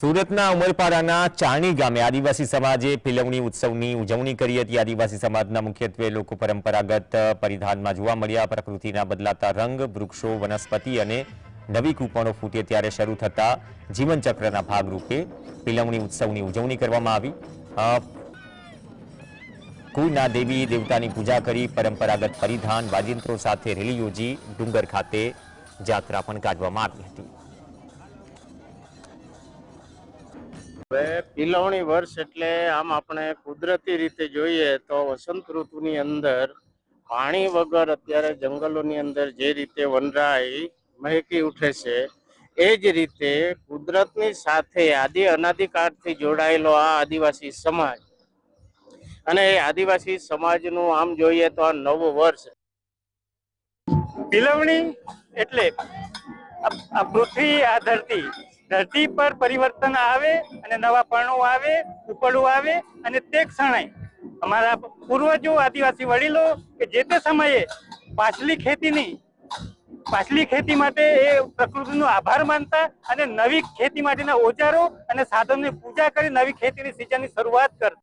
સુરતના ઉમરપાડાના ચાણી ગામે આદિવાસી સમાજે પિલવણી ઉત્સવની ઉજવણી કરી હતી. આદિવાસી સમાજના મુખ્યત્વે લોકો પરંપરાગત પરિધાનમાં જોવા મળ્યા. પ્રકૃતિના બદલાતા રંગ, વૃક્ષો, વનસ્પતિ અને નવી કૂપણો ફૂટે ત્યારે શરૂ થતા જીવનચક્રના ભાગરૂપે પિલવણી ઉત્સવની ઉજવણી કરવામાં આવી. કુના દેવી દેવતાની પૂજા કરી, પરંપરાગત પરિધાન, વાજિંત્રો સાથે રેલી યોજી ડુંગર ખાતે જાત્રા પણ કાઢવામાં આવી હતી. હવે પિલવણી વર્ષ એટલે આમ આપણે કુદરતી રીતે જોઈએ તો વસંત ઋતુની અંદર પાણી વગર અત્યારે જંગલોની અંદર જે રીતે વનરાઈ મહેકી ઉઠે છે, એ જ રીતે કુદરતની સાથે આદિ અનાદિકાળથી જોડાયેલો આ આદિવાસી સમાજ. અને એ આદિવાસી સમાજનું આમ જોઈએ તો આ નવું વર્ષ પિલવણી એટલે આ પૃથ્વી આ ધરતી ધરતી પર પરિવર્તન આવે અને નવા પર્ણો આવે, ઉપડું આવે અને તે ક્ષણે અમારા પૂર્વજો આદિવાસી વડીલો કે જે તે સમયે પાછલી ખેતીની, પાછલી ખેતી માટે એ પ્રકૃતિનો આભાર માનતા અને નવી ખેતી માટેના ઓજારો અને સાધનોની પૂજા કરી નવી ખેતીની સિંચાઈની શરૂઆત કરતા.